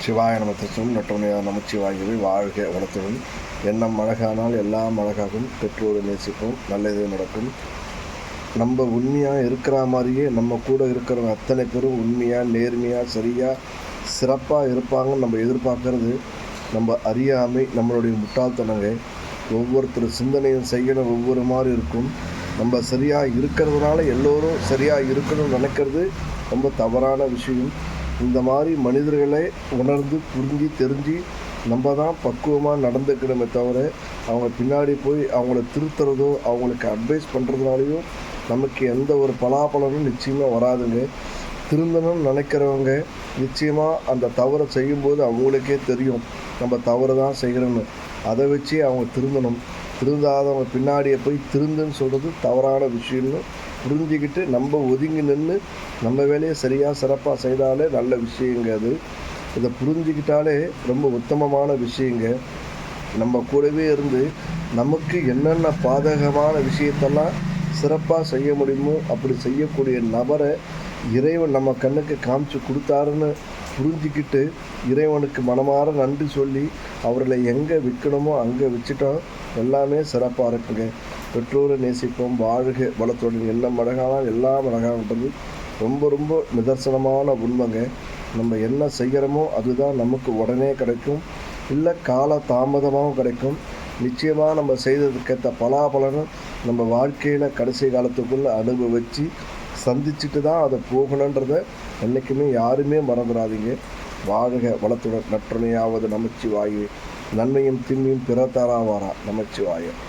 சிவாய நமத்தும் நட்டுமையாக நமச்சிவாயவே வாழ்க வளத்துடன். எண்ணம் அழகானால் எல்லாம் அழகாகும். பெற்றோரை நேசிப்போம். நல்லது நடக்கும். நம்ம உண்மையாக இருக்கிற மாதிரியே நம்ம கூட இருக்கிறவங்க அத்தனை பேரும் உண்மையாக நேர்மையாக சரியாக சிறப்பாக இருப்பாங்கன்னு நம்ம எதிர்பார்க்கறது நம்ம அறியாமை நம்மளுடைய முட்டாள்தனங்க. ஒவ்வொருத்தர் சிந்தனையும் செய்யணும் ஒவ்வொரு மாதிரி இருக்கும். நம்ம சரியாக இருக்கிறதுனால எல்லோரும் சரியாக இருக்கணும்னு நினைக்கிறது ரொம்ப தவறான விஷயம். இந்த மாதிரி மனிதர்களை உணர்ந்து புரிஞ்சு தெரிஞ்சு நம்ம தான் பக்குவமாக நடந்துக்கணுமே தவிர அவங்க பின்னாடி போய் அவங்கள திருத்துறதோ அவங்களுக்கு அட்வைஸ் பண்ணுறதுனாலையும் நமக்கு எந்த ஒரு பலாபலனும் நிச்சயமாக வராதுங்க. திருந்தணும்னு நினைக்கிறவங்க நிச்சயமாக அந்த தவறை செய்யும்போது அவங்களுக்கே தெரியும். நம்ம தவறு தான் செய்கிறோன்னு அதை வச்சு அவங்க திருந்தணும். திருந்தாதவங்க பின்னாடியே போய் திருந்துன்னு சொல்கிறது தவறான விஷயம்னு புரிஞ்சுக்கிட்டு நம்ம ஒதுங்கி நின்று நம்ம வேலையை சரியாக சிறப்பாக செய்தாலே நல்ல விஷயங்க அது. இதை புரிஞ்சுக்கிட்டாலே ரொம்ப உத்தமமான விஷயங்க. நம்ம கூடவே இருந்து நமக்கு என்னென்ன பாதகமான விஷயத்தெல்லாம் சிறப்பாக செய்ய முடியுமோ அப்படி செய்யக்கூடிய நபரை இறைவன் நம்ம கண்ணுக்கு காமிச்சு கொடுத்தாருன்னு புரிஞ்சுக்கிட்டு இறைவனுக்கு மனமாற நன்றி சொல்லி அவர்களை எங்கே விற்கணுமோ அங்கே வச்சுட்டோம் எல்லாமே சிறப்பாக இருக்குங்க. பெற்றோரை நேசிப்போம் வாழ்க வளத்துடன். எண்ணம் அழகானால் எல்லாம் அழகாகன்றது ரொம்ப ரொம்ப நிதர்சனமான உண்மைங்க. நம்ம என்ன செய்கிறோமோ அதுதான் நமக்கு உடனே கிடைக்கும். இல்லை கால தாமதமாகவும் கிடைக்கும். நிச்சயமாக நம்ம செய்ததுக்கேற்ற பலாபலனும் நம்ம வாழ்க்கையில் கடைசி காலத்துக்குள்ளே அனுபவித்து சந்திச்சுட்டு தான் அதை போகணுன்றதை என்றைக்குமே யாருமே மறந்துடாதீங்க வாழ்க வளத்துடன். நற்றுணையாவது நமச்சிவாயு. நன்மையும் திண்மையும் பிறத்தாராவாரா நமச்சிவாயம்.